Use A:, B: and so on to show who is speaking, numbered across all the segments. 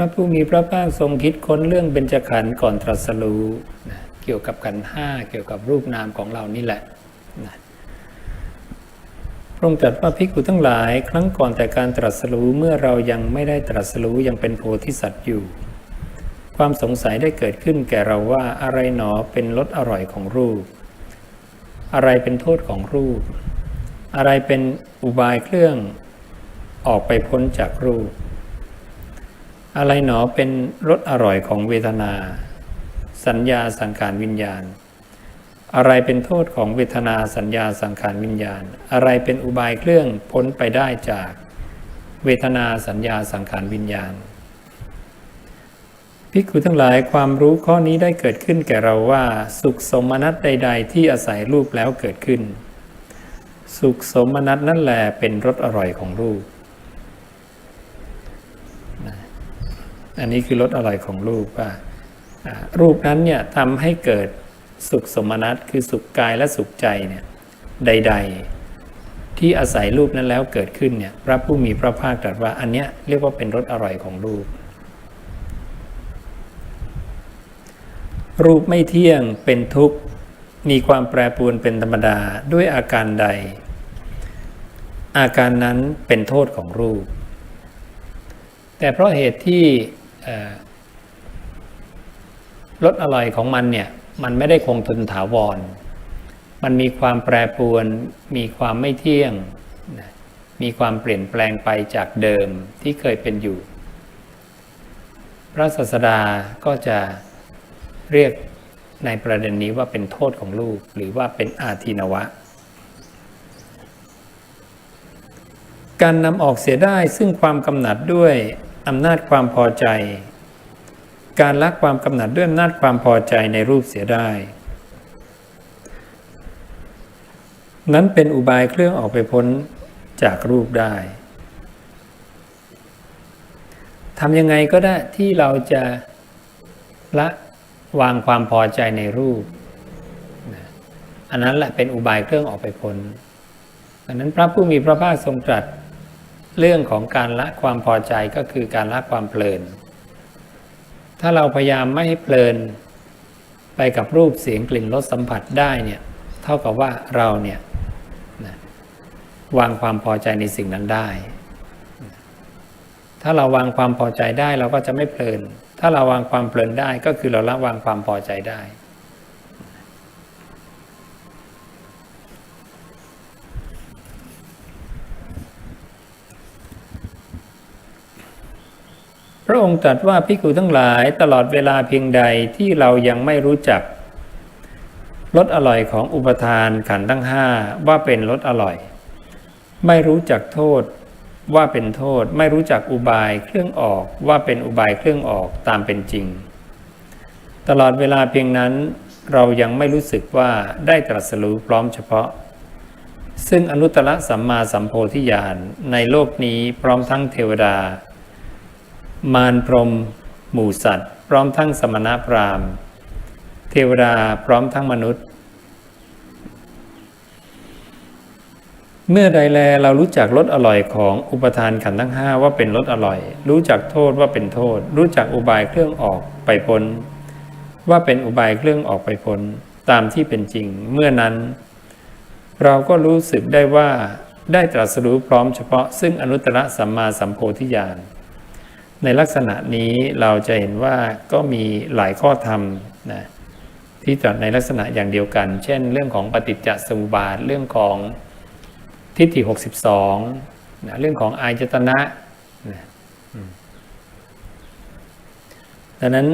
A: ระผู้มีพระภาคทรงคิดค้นเรื่องเบญจขันธ์ก่อนตรัสรู้นะเกี่ยวกับขันธ์ห้าเกี่ยวกับรูปนามของเรานี่แหละนะพระองค์ตรัสว่าภิกขุทั้งหลาย ครั้งก่อนแต่การตรัสรู้เมื่อเรายังไม่ได้ตรัสรู้ยังเป็นโพธิสัตว์อยู่ ความสงสัยได้เกิดขึ้นแก่เราว่าอะไรหนอเป็นรสอร่อยของรูป อะไรเป็นโทษของรูป อะไรเป็นอุบายเครื่อง ออกไปพ้นจากรูป อะไรหนอเป็นรสอร่อยของเวทนา สัญญาสังขารวิญญาณ อะไรเป็นโทษของเวทนาสัญญาสังขารวิญญาณ อะไรเป็นอุบายเครื่องพ้นไปได้จาก เวทนาสัญญาสังขารวิญญาณภิกุทั้งหลายความรู้ข้อนี้ได้เกิดขึ้นแก่เราว่า สุขสมนัตใด ๆ ที่อาศัยรูปแล้วเกิดขึ้น สุขสมนัตนั่นแหละเป็นรสอร่อยของรูป อันนี้คือรสอร่อยของรูปว่ารูปนั้นเนี่ยทำให้เกิดสุขสมนัตคือสุขกายและสุขใจเนี่ยใด ๆ ที่อาศัยรูปนั้นแล้วเกิดขึ้นเนี่ยพระผู้มีพระภาคตรัสว่าอันเนี้ยเรียกว่าเป็นรสอร่อยของรูป รูปไม่เที่ยงเป็นทุกข์มีความแปรปรวนเป็นธรรมดาด้วยอาการใด อาการนั้นเป็นโทษของรูป แต่เพราะเหตุที่ รสอร่อยของมันเนี่ย มันไม่ได้คงทนถาวร มันมีความแปรปรวน มีความไม่เที่ยง มีความเปลี่ยนแปลงไปจากเดิมที่เคยเป็นอยู่ พระศาสดาก็จะเรียกในประเด็นนี้ว่าเป็นโทษของลูกหรือว่าเป็นอาทินวะ การนำออกเสียได้ซึ่งความกำหนัดด้วย อำนาจความพอใจ การละความกำหนัดด้วยอำนาจความพอใจในรูปเสียได้ นั้นเป็นอุบายเครื่องออกไปพ้นจากรูปได้ทำยังไงก็ได้ที่เราจะละวางความพอใจในรูป อันนั้นแหละเป็นอุบายเครื่องออกไปพ้นดังนั้นพระผู้มีพระภาคทรงตรัส เรื่องของการละความพอใจก็คือการละความเพลิน ถ้าเราพยายามไม่ให้เพลิน ไปกับรูปเสียงกลิ่นรสสัมผัสได้เนี่ยเท่ากับว่าเราเนี่ยวางความพอใจในสิ่งนั้นได้ ถ้าเราวางความพอใจได้เราก็จะไม่เพลิน ถ้าเราวางความเพลินได้ก็คือเราละวางความพอใจได้ ระองค์ตรัสว่าภิกขุทั้งหลายตลอดเวลาเพียงใดที่เรายังไม่รู้จักรสอร่อยของอุปทานขันธ์ทั้งห้าว่าเป็นรสอร่อย ไม่รู้จักโทษว่าเป็นโทษไม่รู้จักอุบายเครื่องออกว่าเป็นอุบายเครื่องออกตามเป็นจริง ตลอดเวลาเพียงนั้นเรายังไม่รู้สึกว่าได้ตรัสรู้พร้อมเฉพาะ ซึ่งอนุตตรสัมมาสัมโพธิญาณในโลกนี้พร้อมทั้งเทวดา มารพรม หมู่สัตว์ พร้อมทั้งสมณพราหมณ์ เทวดาพร้อมทั้งมนุษย์ เมื่อใดแลเรารู้จักรสอร่อยของอุปทานขันธ์ทั้งห้าว่าเป็นรสอร่อย รู้จักโทษว่าเป็นโทษ รู้จักอุบายเครื่องออกไปพ้นว่าเป็นอุบายเครื่องออกไปพ้นตามที่เป็นจริง เมื่อนั้น เราก็รู้สึกได้ว่าได้ตรัสรู้พร้อมเฉพาะซึ่งอนุตตรสัมมาสัมโพธิญาณ ในลักษณะนี้เราจะเห็นว่าก็มีหลายข้อธรรมนะที่ตรัสในลักษณะอย่างเดียวกัน เช่น เรื่องของปฏิจจสมุปบาทเรื่องของทิฏฐิ62นะเรื่องของอายจตนะนะดังนั้น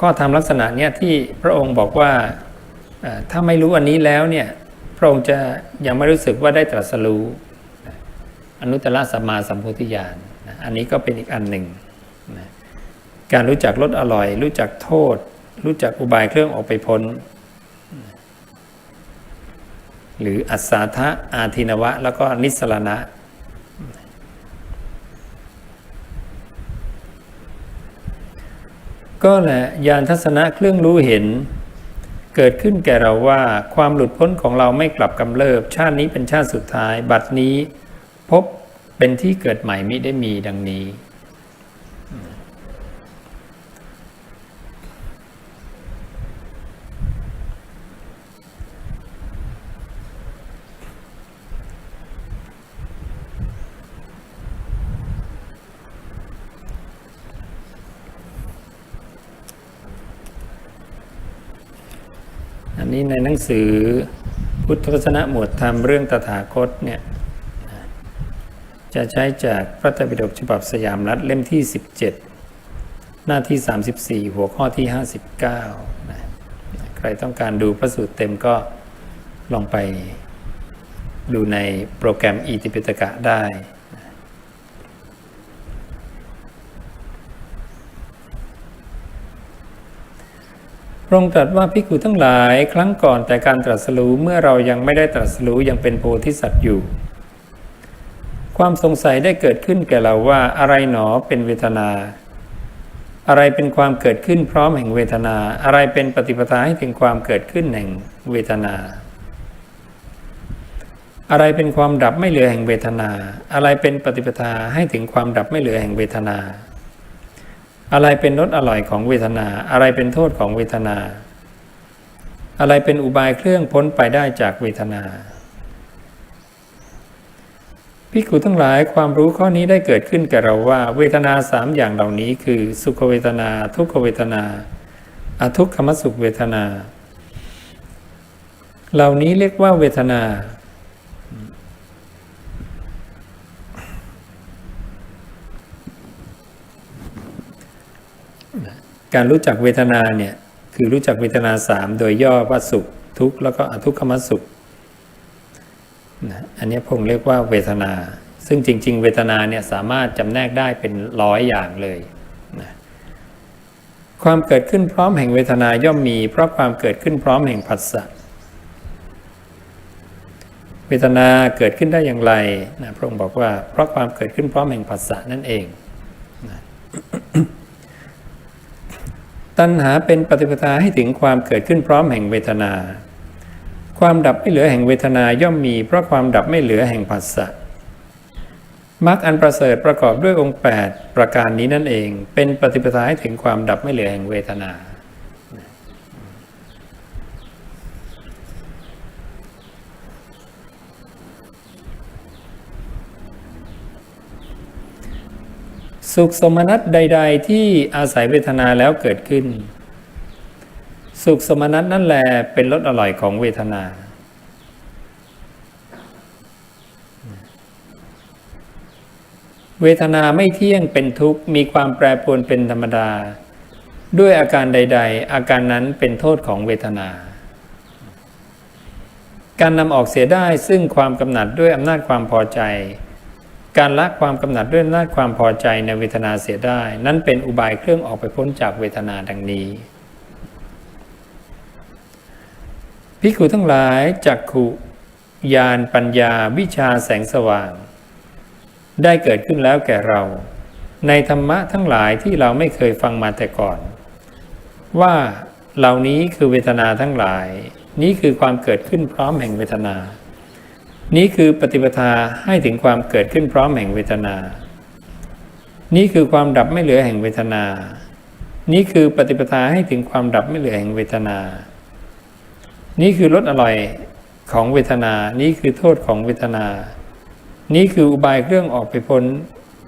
A: ข้อธรรมลักษณะเนี้ยที่พระองค์บอกว่าถ้าไม่รู้อันนี้แล้วเนี่ยพระองค์จะยังไม่รู้สึกว่าได้ตรัสรู้อนุตตรสัมมาสัมโพธิญาณ อันนี้ก็เป็นอีกอันหนึ่งนะการรู้จักรสอร่อย รู้จักโทษ รู้จักอุบายเครื่องออกไปพ้น หรืออัศาทะอาทินวะ แล้วก็นิสรณะก็แหละยานทัศนะเครื่องรู้เห็น เกิดขึ้นแก่เราว่าความหลุดพ้นของเราไม่กลับกำเริบ ชาตินี้เป็นชาติสุดท้าย บัดนี้พบ เป็นที่เกิดใหม่ไม่ได้มีดังนี้ อันนี้ในหนังสือพุทธศาสนาหมวดธรรมเรื่องตถาคตเนี่ย จะใช้จากพระไตรปิฎกฉบับสยามรัฐเล่มที่ 17 หน้าที่ 34 หัวข้อที่ 59นะใครต้องการดูพระสูตรเต็มก็ลองไปดูในโปรแกรมอีติปิตกะได้ พระองค์ตรัสว่าพิกุทั้งหลายครั้งก่อนแต่การตรัสรู้เมื่อเรายังไม่ได้ตรัสรู้ยังเป็นโพธิสัตว์อยู่ ความสงสัยได้เกิดขึ้นแก่เราว่าอะไรหนอเป็นเวทนา อะไรเป็นความเกิดขึ้นพร้อมแห่งเวทนา อะไรเป็นปฏิปทาให้ถึงความเกิดขึ้นแห่งเวทนา อะไรเป็นความดับไม่เหลือแห่งเวทนา อะไรเป็นปฏิปทาให้ถึงความดับไม่เหลือแห่งเวทนา อะไรเป็นรสอร่อยของเวทนา อะไรเป็นโทษของเวทนา อะไรเป็นอุบายเครื่องพ้นไปได้จากเวทนา พิกุทั้งหลายความรู้ข้อนี้ได้เกิดขึ้นแก่เราว่า เวทนาสามอย่างเหล่านี้คือ สุขเวทนา ทุกขเวทนาอทุกขมสุขเวทนา เหล่านี้เรียกว่าเวทนา การรู้จักเวทนาเนี่ยคือรู้จักเวทนาสามโดยย่อว่าสุขทุกข์แล้วก็อทุกขมสุข นะอันนี้ผมเรียกว่าเวทนา ซึ่งจริง ๆ เวทนาเนี่ยสามารถจำแนกได้เป็นร้อยอย่างเลยนะความเกิดขึ้นพร้อมแห่งเวทนาย่อมมี เพราะความเกิดขึ้นพร้อมแห่งผัสสะเวทนาเกิดขึ้นได้อย่างไรนะพระองค์บอกว่า เพราะความเกิดขึ้นพร้อมแห่งผัสสะนั่นเองนะตัณหาเป็นปฏิปทาให้ถึงความเกิดขึ้นพร้อมแห่งเวทนา ความดับไม่เหลือแห่งเวทนาย่อมมี เพราะความดับไม่เหลือแห่งผัสสะมรรคอันประเสริฐประกอบด้วยองค์ 8 ประการนี้นั่นเอง เป็นปฏิปทาให้ถึงความดับไม่เหลือแห่งเวทนา สุขสมนัตใด ๆ ที่อาศัยเวทนาแล้วเกิดขึ้น สุขสมนัตนั่นแหละเป็นรสอร่อยของเวทนา เวทนาไม่เที่ยงเป็นทุกข์มีความแปรปรวนเป็นธรรมดา ด้วยอาการใด ๆ อาการนั้นเป็นโทษของเวทนา การนำออกเสียได้ซึ่งความกำหนัดด้วยอำนาจความพอใจ การละความกำหนัดด้วยอำนาจความพอใจในเวทนาเสียได้ นั่นเป็นอุบายเครื่องออกไปพ้นจากเวทนาดังนี้ พิกุทั้งหลายจักขุญาณปัญญาวิชาแสงสว่าง ได้เกิดขึ้นแล้วแก่เรา ในธรรมะทั้งหลายที่เราไม่เคยฟังมาแต่ก่อน ว่าเหล่านี้คือเวทนาทั้งหลาย นี้คือความเกิดขึ้นพร้อมแห่งเวทนา นี้คือปฏิปทาให้ถึงความเกิดขึ้นพร้อมแห่งเวทนา นี้คือความดับไม่เหลือแห่งเวทนา นี้คือปฏิปทาให้ถึงความดับไม่เหลือแห่งเวทนา นี่คือรสอร่อยของเวทนา นี่คือโทษของเวทนา นี่คืออุบายเครื่องออกไปพ้น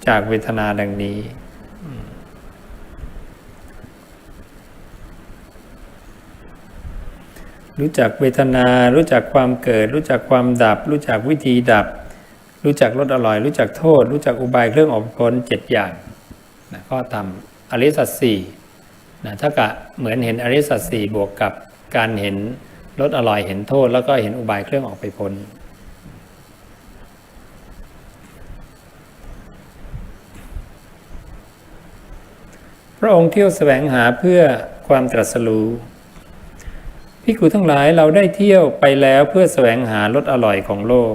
A: จากเวทนาดังนี้ รู้จักเวทนา รู้จักความเกิด รู้จักความดับ รู้จักวิธีดับ รู้จักรสอร่อย รู้จักโทษ รู้จักอุบายเครื่องออกไปพ้นเจ็ดอย่างนะก็ทำอริสัจสี่นะถ้ากับเหมือนเห็นอริสัจสี่บวกกับการเห็น รสอร่อยเห็นโทษแล้วก็เห็นอุบายเครื่องออกไปพ้นพระองค์เที่ยวแสวงหาเพื่อความตรัสรู้พิกุทั้งหลายเราได้เที่ยวไปแล้วเพื่อแสวงหารสอร่อยของโลก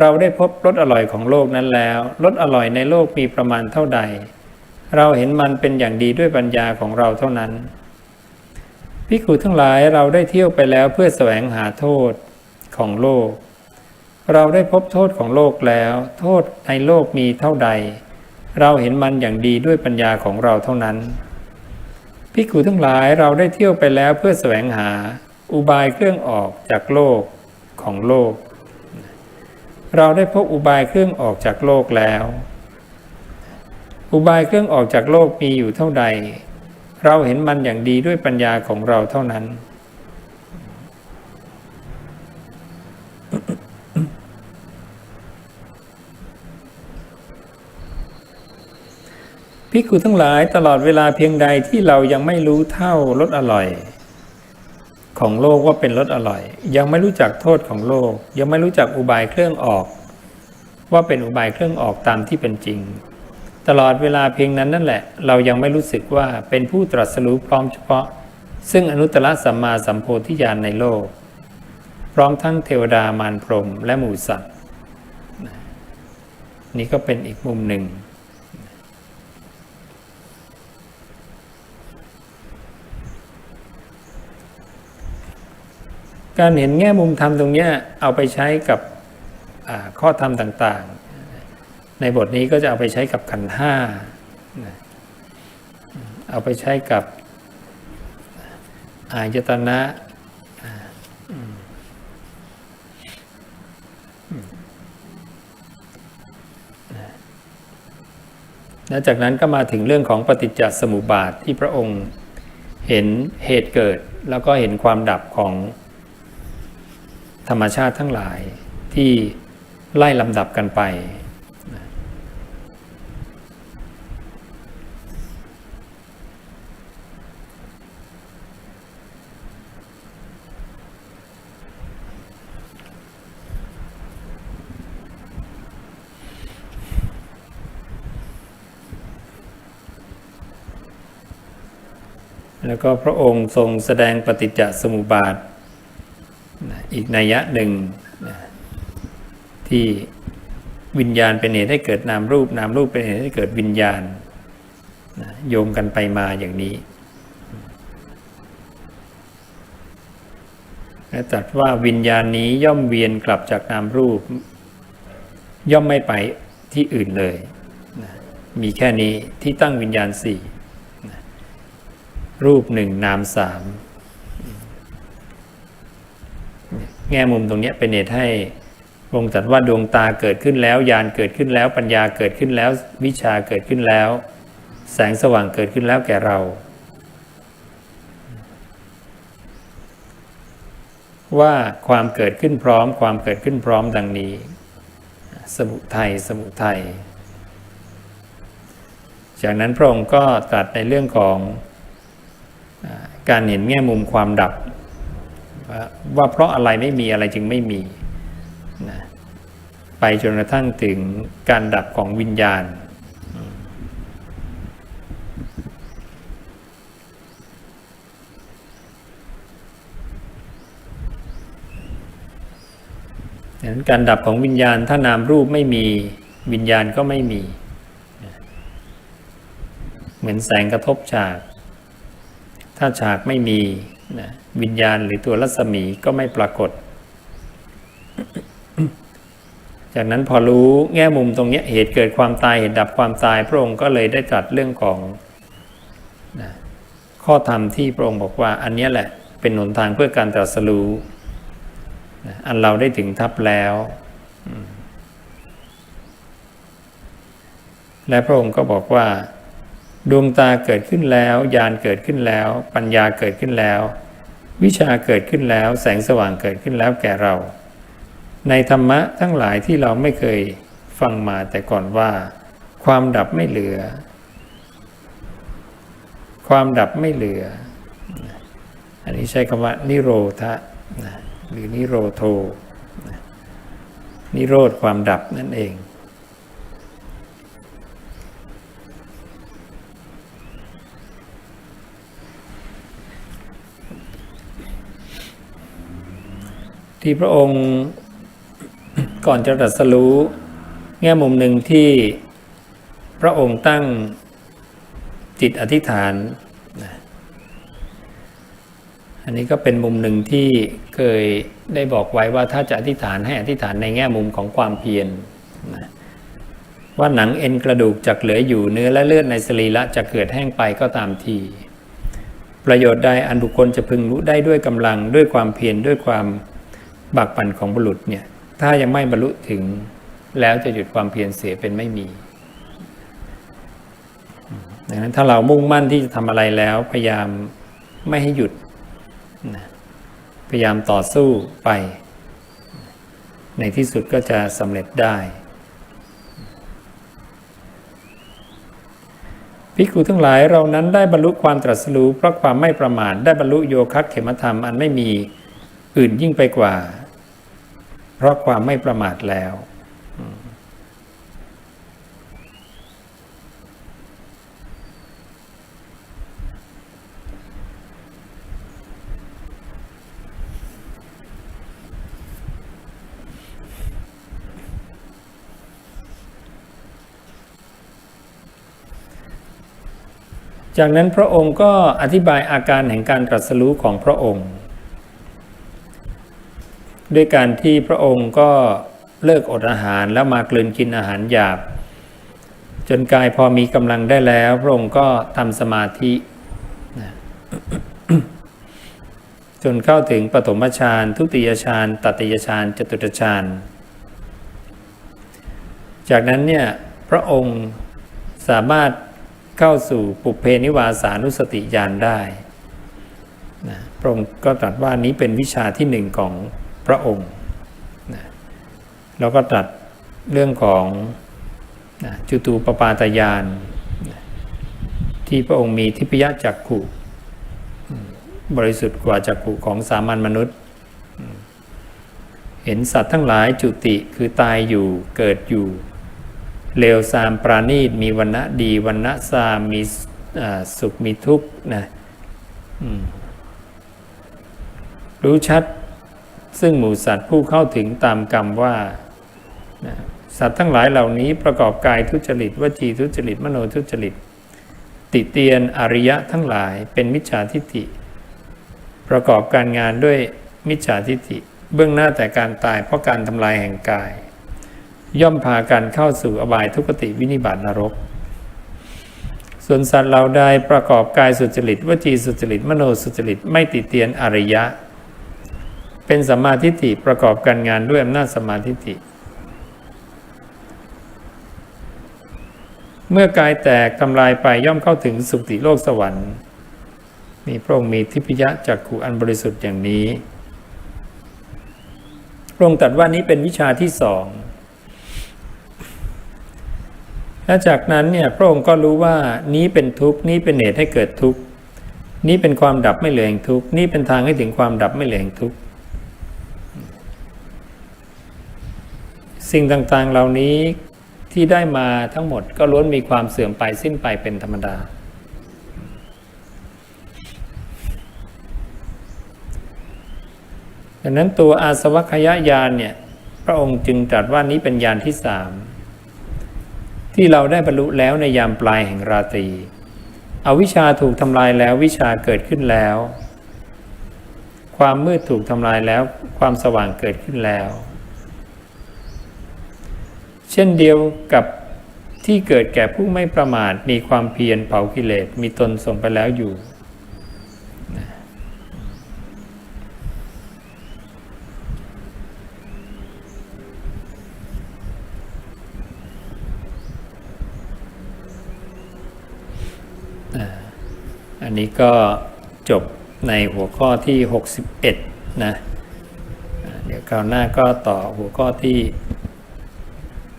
A: เราได้พบรสอร่อยของโลกนั้นแล้วรสอร่อยในโลกมีประมาณเท่าใด เราเห็นมันเป็นอย่างดีด้วยปัญญาของเราเท่านั้น พิกุทั้งหลายเราได้เที่ยวไปแล้วเพื่อแสวงหาโทษของโลก เราได้พบโทษของโลกแล้ว โทษในโลกมีเท่าใด เราเห็นมันอย่างดีด้วยปัญญาของเราเท่านั้นพิกุทั้งหลายเราได้เที่ยวไปแล้วเพื่อแสวงหาอุบายเครื่องออกจากโลกของโลก เราได้พบอุบายเครื่องออกจากโลกแล้ว อุบายเครื่องออกจากโลกมีอยู่เท่าใด เราเห็นมันอย่างดีด้วยปัญญาของเราเท่านั้น พิกุทั้งหลายตลอดเวลาเพียงใดที่เรายังไม่รู้เท่ารสอร่อย ของโลกว่าเป็นรสอร่อย ยังไม่รู้จักโทษของโลก ยังไม่รู้จักอุบายเครื่องออก ว่าเป็นอุบายเครื่องออกตามที่เป็นจริง ตลอดเวลาเพียงนั้นนั่นแหละ เรายังไม่รู้สึกว่าเป็นผู้ตรัสรู้พร้อมเฉพาะ ซึ่งอนุตตรสัมมาสัมโพธิญาณในโลก พร้อมทั้งเทวดามารพรมและหมู่สัตว์นี่ก็เป็นอีกมุมหนึ่ง การเห็นแง่มุมธรรมตรงนี้เอาไปใช้กับข้อธรรมต่างๆ ในบทนี้ก็จะเอาไปใช้กับขันห้าเอาไปใช้กับอายตนะอ่าอืมอืมแล้วจากนั้นก็มาถึงเรื่องของปฏิจจสมุปบาทที่พระองค์เห็นเหตุเกิด แล้วก็เห็นความดับของธรรมชาติทั้งหลายที่ไล่ลำดับกันไป แล้วก็พระองค์ทรงแสดงปฏิจจสมุปบาท อีกนัยยะหนึ่งที่วิญญาณเป็นเหตุให้เกิดนามรูป นามรูปเป็นเหตุให้เกิดวิญญาณ โยงกันไปมาอย่างนี้ และตรัสว่าวิญญาณนี้ย่อมเวียนกลับจากนามรูป ย่อมไม่ไปที่อื่นเลย มีแค่นี้ที่ตั้งวิญญาณสี่ รูปหนึ่งนามสามแง่มุมตรงนี้เป็นเหตุให้องค์ตรัสว่าดวงตาเกิดขึ้นแล้วญาณเกิดขึ้นแล้วปัญญาเกิดขึ้นแล้ว วิชาเกิดขึ้นแล้ว แสงสว่างเกิดขึ้นแล้วแก่เรา ว่าความเกิดขึ้นพร้อม ความเกิดขึ้นพร้อมดังนี้ สมุทัยสมุทัยจากนั้นพระองค์ก็ตรัสในเรื่องของ การเห็นแง่มุมความดับ ว่าเพราะอะไรไม่มีอะไรจึงไม่มีนะไปจนกระทั่งถึงการดับของวิญญาณดังนั้นการดับของวิญญาณถ้านามรูปไม่มีวิญญาณก็ไม่มี เหมือนแสงกระทบฉาก ถ้าฉากไม่มีนะวิญญาณหรือตัวรัศมีก็ไม่ปรากฏ จากนั้นพอรู้แง่มุมตรงนี้เหตุเกิดความตายเหตุดับความตายพระองค์ก็เลยได้ตรัสเรื่องของนะข้อธรรมที่พระองค์บอกว่า อันนี้แหละเป็นหนทางเพื่อการตรัสรู้นะอันเราได้ถึงทับแล้วและพระองค์ก็บอกว่า ดวงตาเกิดขึ้นแล้วญาณเกิดขึ้นแล้ว ปัญญาเกิดขึ้นแล้ว วิชาเกิดขึ้นแล้ว แสงสว่างเกิดขึ้นแล้วแก่เรา ในธรรมะทั้งหลายที่เราไม่เคยฟังมาแต่ก่อนว่า ความดับไม่เหลือ ความดับไม่เหลือ อันนี้ใช้คำว่า นิโรธะหรือนิโรโทนะนิโรธความดับนั่นเอง ที่พระองค์ก่อนจะตรัสรู้ แง่มุมหนึ่งที่พระองค์ตั้งจิตอธิษฐาน อันนี้ก็เป็นมุมหนึ่งที่เคยได้บอกไว้ว่าถ้าจะอธิษฐานให้อธิษฐานในแง่มุมของความเพียรนะว่าหนังเอ็นกระดูกจะเหลืออยู่เนื้อและเลือดในสรีระจะเกิดแห้งไปก็ตามที ประโยชน์ใดอันบุคคลจะพึงรู้ได้ด้วยกำลังด้วยความเพียรด้วยความ บักบั่นของบุรุษเนี่ยถ้ายังไม่บรรลุถึงแล้วจะหยุดความเพียรเสียเป็นไม่มีดังนั้นถ้าเรามุ่งมั่นที่จะทำอะไรแล้ว พยายามไม่ให้หยุด พยายามต่อสู้ไป ในที่สุดก็จะสำเร็จได้ภิกขุทั้งหลายเรานั้นได้บรรลุความตรัสรู้เพราะความไม่ประมาทได้บรรลุโยคะเขมธรรมอันไม่มี อื่นยิ่งไปกว่า เพราะความไม่ประมาทแล้ว จากนั้นพระองค์ก็อธิบายอาการแห่งการตรัสรู้ของพระองค์ ด้วยการที่พระองค์ก็เลิกอดอาหารแล้วมากลืนกินอาหารหยาบ จนกายพอมีกำลังได้แล้ว พระองค์ก็ทำสมาธิจนเข้าถึงปฐมฌานทุติยฌานตติยฌานจตุตฌานจากนั้นเนี่ยพระองค์สามารถเข้าสู่ปุเพนิวาสานุสติญาณได้นะพระองค์ก็ตรัสว่านี้เป็นวิชาที่หนึ่งของ พระองค์นะแล้วก็ตรัสเรื่องของนะจุตูปปาตญาณนะที่พระองค์มีทิพยจักขุบริสุทธิ์กว่าจักขุของสามัญมนุษย์ เห็นสัตว์ทั้งหลายจุติคือตายอยู่เกิดอยู่เลวซามปราณีตมีวันณะดีวันณะซามมีสุขมีทุกข์นะรู้ชัด ซึ่งหมู่สัตว์ผู้เข้าถึงตามกรรมว่า สัตว์ทั้งหลายเหล่านี้ประกอบกายทุจริตวจีทุจริตมโนทุจริต ติเตียนอริยะทั้งหลายเป็นมิจฉาทิฏฐิ ประกอบการงานด้วยมิจฉาทิฏฐิ เบื้องหน้าแต่การตายเพราะการทำลายแห่งกาย ย่อมพากันเข้าสู่อบายทุกติวินิบาตนรก ส่วนสัตว์เราใดประกอบกายสุจริตวจีสุจริตมโนสุจริตไม่ติเตียนอริยะ เป็นสมาธิิประกอบการงานด้วยอำนาจสมาธิิเมื่อกายแตกทำลายไปย่อมเข้าถึงสุติโลกสวรรค์ มีพระองค์มีทิพยะจักขุอันบริสุทธิ์อย่างนี้พระองค์ตรัสว่านี้เป็นวิชาที่สองและจากนั้นเนี่ยพระองค์ก็รู้ว่านี้เป็นทุกข์นี้เป็นเหตุให้เกิดทุกข์นี้เป็นความดับไม่เหลือแห่งทุกข์นี้เป็นทางให้ถึงความดับไม่เหลือแห่งทุกข์ สิ่งต่างๆเหล่านี้ที่ได้มาทั้งหมดก็ล้วนมีความเสื่อมไปสิ้นไปเป็นธรรมดา ดังนั้นตัวอาสวัคยายานเนี่ยพระองค์จึงตรัสว่านี้เป็นยานที่สามที่เราได้บรรลุแล้วในยามปลายแห่งราตรีอวิชชาถูกทำลายแล้ววิชาเกิดขึ้นแล้ว ความมืดถูกทำลายแล้ว ความสว่างเกิดขึ้นแล้ว เช่นเดียวกับที่เกิดแก่ผู้ไม่ประมาทมีความเพียรเผากิเลสมีตนส่งไปแล้วอยู่ อันนี้ก็จบในหัวข้อที่ 61 นะ เดี๋ยวคราวหน้าก็ต่อหัวข้อที่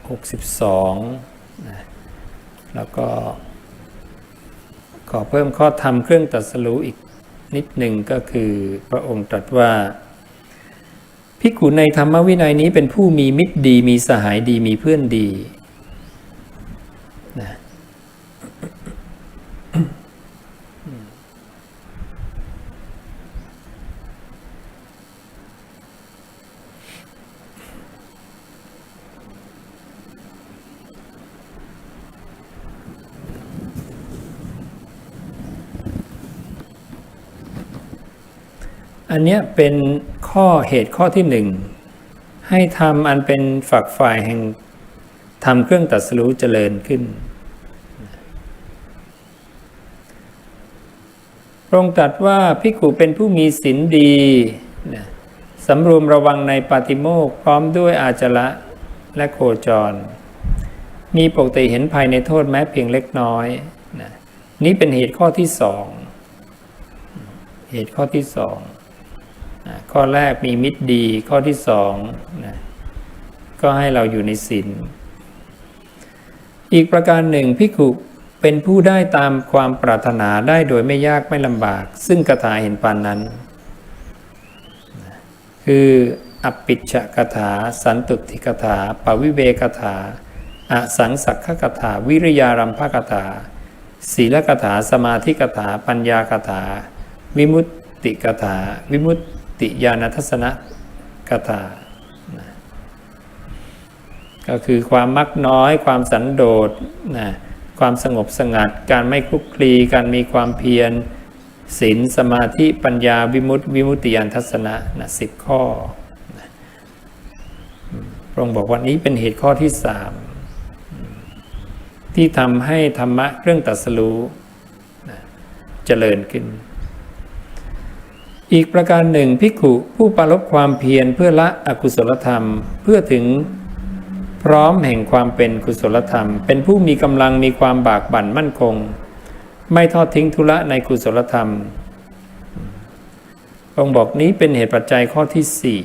A: 62นะแล้วก็ ขอเพิ่มข้อธรรมเครื่องตัดสรู้อีกนิดหนึ่งก็คือพระองค์ตรัสว่าพิกุในธรรมวินัยนี้เป็นผู้มีมิตรดีมีสหายดีมีเพื่อนดี อันนี้เป็นข้อเหตุข้อที่หนึ่งให้ทำอันเป็นฝักฝ่ายแห่งทำเครื่องตัดสู้เจริญขึ้นพระองค์ตรัสว่าพิกุเป็นผู้มีศีลดีสำรวมระวังในปาติโมกพร้อมด้วยอาจละและโคจร มีปกติเห็นภายในโทษแม้เพียงเล็กน้อยนี้เป็นเหตุข้อที่สอง เหตุข้อที่สอง ข้อแรกมีมิตรดี ข้อที่สองนะก็ให้เราอยู่ในศีลอีกประการหนึ่งพิกุเป็นผู้ได้ตามความปรารถนาได้โดยไม่ยากไม่ลำบาก ซึ่งคาถาเห็นปานนั้น คืออปิชกถา สันตุติกถาปวิเวกถาอสังสักขกถา วิริยารัมภกถาศีลกถา สมาธิกถา ปัญญากถา วิมุตติกถา วิมุต ติญาณทัศนะกถาก็คือความมักน้อย ความสันโดษนะความสงบสงัด การไม่คลุกคลี การมีความเพียรศีลสมาธิปัญญาวิมุตติวิมุตติยานทัศนะนะสิบข้อนะพระองค์บอกว่านี้เป็นเหตุข้อที่สามที่ทำให้ธรรมะเรื่องตัสรู้นะเจริญขึ้น อีกประการหนึ่งพิกขุผู้ปรารบความเพียรเพื่อละอกุศลธรรม เพื่อถึงพร้อมแห่งความเป็นกุศลธรรม เป็นผู้มีกำลังมีความบากบั่นมั่นคง ไม่ทอดทิ้งธุระในกุศลธรรมองค์บอกนี้เป็นเหตุปัจจัยข้อที่สี่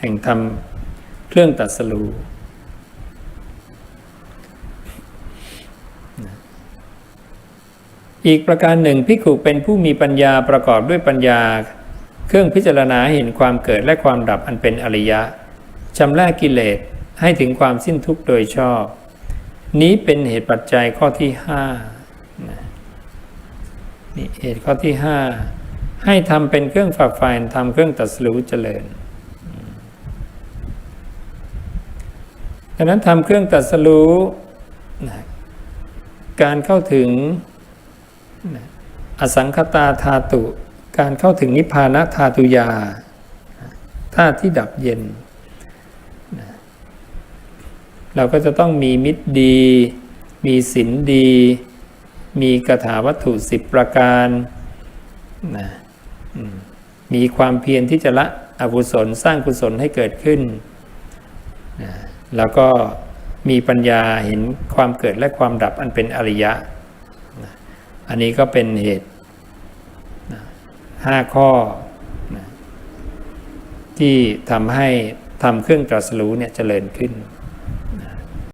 A: แห่งธรรมเครื่องตัดสรู อีกประการหนึ่งพิกขุเป็นผู้มีปัญญาประกอบด้วยปัญญา เครื่องพิจารณาเห็นความเกิดและความดับอันเป็นอริยะชำระกิเลสให้ถึงความสิ้นทุกข์โดยชอบ นี้เป็นเหตุปัจจัยข้อที่ห้านี่เหตุข้อที่ห้าให้ทำเป็นเครื่องฝักฝ่ทำเครื่องตัดสู้เจริญดังนั้นทำเครื่องตัดสู้การเข้าถึง อสังคตาธาตุ การเข้าถึงนิพพานธาตุยาธาตุที่ดับเย็น เราก็จะต้องมีมิตรดี มีศีลดี มีกถาวัตถุสิบประการนะมีความเพียรที่จะละอกุศลสร้างกุศลให้เกิดขึ้นนะแล้วก็มีปัญญาเห็นความเกิดและความดับอันเป็นอริยะ อันนี้ก็เป็นเหตุห้าข้อที่ทำให้ทำเครื่องตรัสรู้เนี่ยเจริญขึ้น